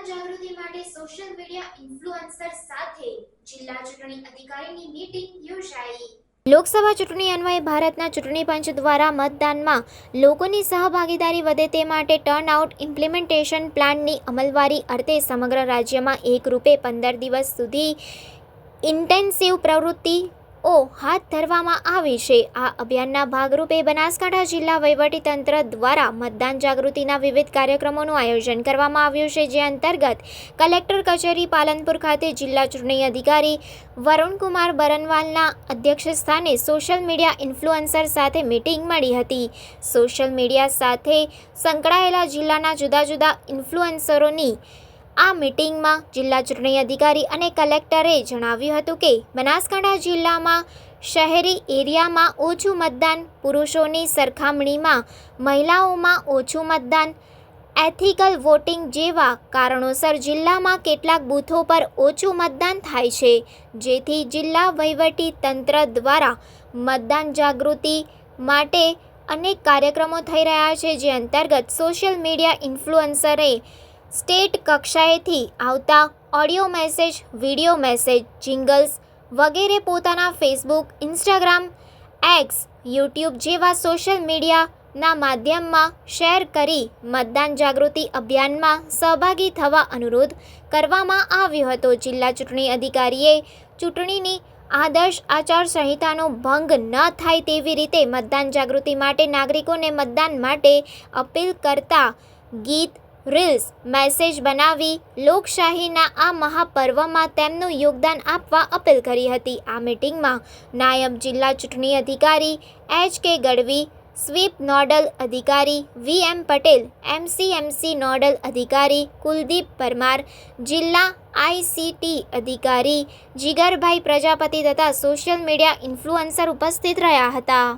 મતદાન જાગૃતિ માટે social media influencer સાથે જિલ્લા ચૂંટણી અધિકારીની મીટિંગ યોજાઈ. લોકસભા ચૂંટણી અન્વયે ભારતના ચૂંટણી પંચ દ્વારા મતદાનમાં લોકોની સહભાગીદારી વધે તે માટે ટર્નઆઉટ ઇમ્પ્લિમેન્ટેશન પ્લાનની અમલવારી અર્થે સમગ્ર રાજ્યમાં એકરૂપે પંદર દિવસ સુધી ઇન્ટેન્સિવ પ્રવૃત્તિઓ હાથ ધરવામાં આવી છે. આ અભિયાનના ભાગરૂપે બનાસકાંઠા જિલ્લા વહીવટીતંત્ર દ્વારા મતદાન જાગૃતિના વિવિધ કાર્યક્રમોનું આયોજન કરવામાં આવ્યું છે, જે અંતર્ગત કલેક્ટર કચેરી પાલનપુર ખાતે જિલ્લા ચૂંટણી અધિકારી વરુણકુમાર બરનવાલના અધ્યક્ષસ્થાને સોશિયલ મીડિયા ઇન્ફ્લુઅન્સર સાથે મીટિંગ મળી હતી. સોશિયલ મીડિયા સાથે સંકળાયેલા જિલ્લાના જુદા જુદા ઇન્ફ્લુએન્સરોની આ મીટિંગમાં જિલ્લા ચૂંટણી અધિકારી અને કલેક્ટરે જણાવ્યું હતું કે, બનાસકાંઠા જિલ્લામાં શહેરી એરિયામાં ઓછું મતદાન પુરુષોની સરખામણીમાં મહિલાઓમાં ઓછું મતદાન, એથિકલ વોટિંગ જેવા કારણોસર જિલ્લામાં કેટલાક બૂથો પર ઓછું મતદાન થાય છે, જેથી જિલ્લા વહીવટી તંત્ર દ્વારા મતદાન જાગૃતિ માટે અનેક કાર્યક્રમો થઈ રહ્યા છે જે અંતર્ગત સોશિયલ મીડિયા ઇન્ફ્લુએન્સરે સ્ટેટ કક્ષાએથી આવતા audio message, video message, jingles વગેરે પોતાના ફેસબુક, ઇન્સ્ટાગ્રામ, એક્સ, યુટ્યુબ જેવા સોશિયલ મીડિયાના માધ્યમમાં શેર કરી મતદાન જાગૃતિ અભિયાનમાં સહભાગી થવા અનુરોધ કરવામાં આવ્યો હતો. જિલ્લા ચૂંટણી અધિકારીએ ચૂંટણીની આદર્શ આચારસંહિતાનો ભંગ ન થાય તેવી રીતે મતદાન જાગૃતિ માટે નાગરિકોને મતદાન માટે અપીલ કરતા ગીત રીલ્સ, મેસેજ બનાવી લોકશાહીના આ મહાપર્વમાં તેમનું યોગદાન આપવા અપીલ કરી હતી. આ મીટિંગમાં નાયબ જિલ્લા ચૂંટણી અધિકારી H K Gadhvi, sweep nodal અધિકારી V M Patel, MCMC nodal અધિકારી કુલદીપ પરમાર, જિલ્લા આઈસીટી અધિકારી જીગરભાઈ પ્રજાપતિ તથા સોશિયલ મીડિયા ઇન્ફ્લુઅન્સર ઉપસ્થિત રહ્યા હતા.